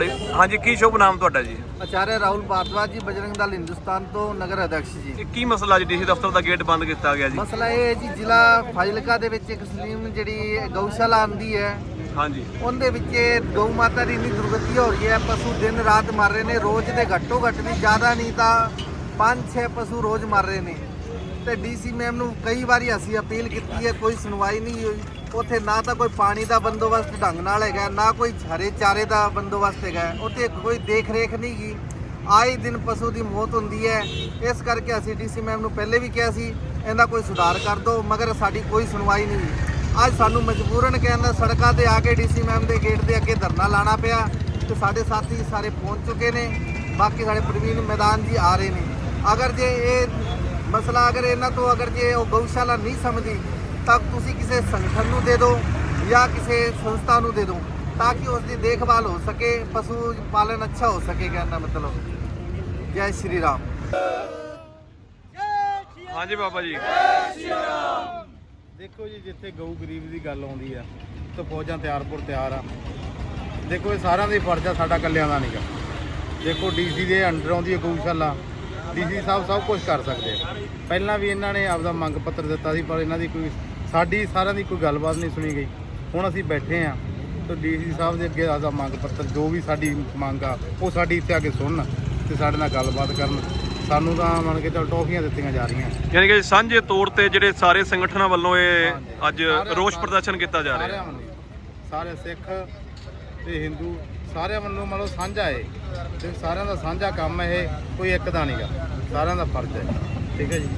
ਹਾਂਜੀ ਕੀ ਸ਼ੁਭ ਨਾਮ ਤੁਹਾਡਾ ਜੀ? ਆਚਾਰਿਆ ਰਾਹੁਲ ਭਾਰਦਵਾਜ ਜੀ ਬਜਰੰਗ ਦਲ ਹਿੰਦੁਸਤਾਨ ਤੋਂ ਨਗਰ ਅਧਿਕਸ਼ ਜੀ। ਇਹ ਕੀ ਮਸਲਾ ਜੀ ਡੀਸੀ ਦਫ਼ਤਰ ਦਾ ਗੇਟ ਬੰਦ ਕੀਤਾ ਗਿਆ ਜੀ? ਮਸਲਾ ਇਹ ਹੈ ਜੀ ਜ਼ਿਲ੍ਹਾ ਫਾਜ਼ਿਲਕਾ ਦੇ ਵਿੱਚ ਇੱਕ ਸਲੀਮ ਜਿਹੜੀ ਗਊਸ਼ਾਲਾ ਆਂਦੀ ਹੈ ਹਾਂਜੀ। ਉਹਦੇ ਵਿੱਚ ਗਊ ਮਾਤਾ ਦੀ ਇੰਨੀ ਦੁਰਗਤੀ ਹੋ ਰਹੀ ਹੈ ਪਸ਼ੂ ਦਿਨ ਰਾਤ ਮਰ ਰਹੇ ਨੇ ਰੋਜ਼ ਦੇ ਘੱਟੋ ਘੱਟ ਵੀ ਜ਼ਿਆਦਾ ਨਹੀਂ ਤਾਂ 5-6 ਪਸ਼ੂ ਰੋਜ਼ ਮਰ ਰਹੇ ਨੇ। ਤੇ ਡੀਸੀ ਮੈਮ ਨੂੰ ਕਈ ਵਾਰੀ ਅਸੀਂ ਅਪੀਲ ਕੀਤੀ ਹੈ ਕੋਈ ਸੁਣਵਾਈ ਨਹੀਂ ਹੋਈ। ਉੱਥੇ ਨਾ ਤਾਂ ਕੋਈ ਪਾਣੀ ਦਾ ਬੰਦੋਬਸਤ ਢੰਗ ਨਾਲ ਹੈਗਾ, ਨਾ ਕੋਈ ਹਰੇ ਚਾਰੇ ਦਾ ਬੰਦੋਬਸਤ ਹੈਗਾ। ਉੱਥੇ ਕੋਈ ਦੇਖ ਰੇਖ ਨਹੀਂ ਗੀ। ਆਏ ਦਿਨ ਪਸ਼ੂ ਦੀ ਮੌਤ ਹੁੰਦੀ ਹੈ। ਇਸ ਕਰਕੇ ਅਸੀਂ ਡੀਸੀ ਮੈਮ ਨੂੰ ਪਹਿਲੇ ਵੀ ਕਿਹਾ ਸੀ, ਇਹਦਾ ਕੋਈ ਸੁਧਾਰ ਕਰ ਦਿਓ ਮਗਰ ਸਾਡੀ ਕੋਈ ਸੁਣਵਾਈ ਨਹੀਂ ਹੋਈ। ਅੱਜ ਸਾਨੂੰ ਮਜਬੂਰਨ ਕਹਿੰਦਾ ਸੜਕਾਂ ਤੇ ਆ ਕੇ ਡੀਸੀ ਮੈਮ ਦੇ ਗੇਟ ਦੇ ਅੱਗੇ ਧਰਨਾ ਲਾਣਾ ਪਿਆ ਤੇ ਸਾਡੇ ਸਾਥੀ ਸਾਰੇ ਪਹੁੰਚ ਚੁੱਕੇ ਨੇ। ਬਾਕੀ ਸਾਡੇ ਪ੍ਰਵੀਨ ਮੈਦਾਨ ਜੀ ਆ ਰਹੇ ਨੇ। ਅਗਰ ਜੇ ਇਹ ਮਸਲਾ ਅਗਰ ਇਹਨਾਂ ਤੋਂ ਅਗਰ ਜੇ ਉਹ ਗਊਸ਼ਾਲਾ ਨਹੀਂ ਸਮਝੀ ਤਾਂ ਤੁਸੀਂ ਕਿਸੇ ਸੰਗਠਨ ਨੂੰ ਦੇ ਦਿਓ ਜਾਂ ਕਿਸੇ ਸੰਸਥਾ ਨੂੰ ਦੇ ਦਿਓ ਤਾਂ ਕਿ ਉਸ ਦੀ ਦੇਖਭਾਲ ਹੋ ਸਕੇ ਪਸ਼ੂ ਪਾਲਣ ਅੱਛਾ ਹੋ ਸਕੇ ਕਹਿਣ ਦਾ ਮਤਲਬ। ਜੈ ਸ਼੍ਰੀ ਰਾਮ। ਹਾਂਜੀ ਬਾਬਾ ਜੀ। ਦੇਖੋ ਜੀ ਜਿੱਥੇ ਗਊ ਗਰੀਬ ਦੀ ਗੱਲ ਆਉਂਦੀ ਆ ਤਾਂ ਫੌਜਾਂ ਤਿਆਰਪੁਰ ਤਿਆਰ ਆ। ਦੇਖੋ ਇਹ ਸਾਰਿਆਂ ਦਾ ਫਰਜ਼ ਆ ਸਾਡਾ ਕੱਲਿਆਂ ਦਾ ਨਹੀਂਗਾ ਦੇਖੋ ਡੀਸੀ ਦੇ ਅੰਡਰ ਆਉਂਦੀ ਹੈ ਗਊਸ਼ਾਲਾ। ਡੀਸੀ ਸਾਹਿਬ ਸਭ ਕੁਝ ਕਰ ਸਕਦੇ ਆ। ਪਹਿਲਾਂ ਵੀ ਇਹਨਾਂ ਨੇ ਆਪਦਾ ਮੰਗ ਪੱਤਰ ਦਿੱਤਾ ਸੀ ਪਰ ਇਹਨਾਂ ਦੀ ਕੋਈ ਸਾਡੀ ਸਾਰਿਆਂ ਦੀ ਕੋਈ ਗੱਲਬਾਤ ਨਹੀਂ ਸੁਣੀ ਗਈ। ਹੁਣ ਅਸੀਂ ਬੈਠੇ ਆ ਤਾਂ ਡੀਸੀ ਸਾਹਿਬ ਦੇ ਅੱਗੇ ਆਪਦਾ ਮੰਗ ਪੱਤਰ ਜੋ ਵੀ ਸਾਡੀ ਮੰਗ ਆ ਉਹ ਸਾਡੀ ਇੱਥੇ ਆ ਕੇ ਸੁਣਨ ਤੇ ਸਾਡੇ ਨਾਲ ਗੱਲਬਾਤ ਕਰਨ। ਸਾਨੂੰ ਤਾਂ ਮੰਨ ਕੇ ਚੱਲ ਟੌਫੀਆਂ ਦਿੱਤੀਆਂ ਜਾ ਰਹੀਆਂ। ਯਾਨੀ ਕਿ ਸਾਂਝੇ ਤੌਰ ਤੇ ਜਿਹੜੇ ਸਾਰੇ ਸੰਗਠਨਾਂ ਵੱਲੋਂ ਇਹ। ਅੱਜ ਰੋਸ ਪ੍ਰਦਰਸ਼ਨ ਕੀਤਾ ਜਾ ਰਿਹਾ। ਵੱਲੋਂ। ਸਾਰੇ ਸਿੱਖ ਤੇ ਹਿੰਦੂ ਸਾਰਿਆਂ ਵੱਲੋਂ ਮਤਲਬ ਸਾਂਝਾ ਹੈ ਤੇ ਸਾਰਿਆਂ ਦਾ ਸਾਂਝਾ ਕੰਮ ਹੈ ਇਹ ਕੋਈ ਇੱਕ ਦਾ ਨਹੀਂਗਾ ਸਾਰਿਆਂ ਦਾ ਫਰਜ਼ ਹੈ ਠੀਕ ਹੈ ਜੀ।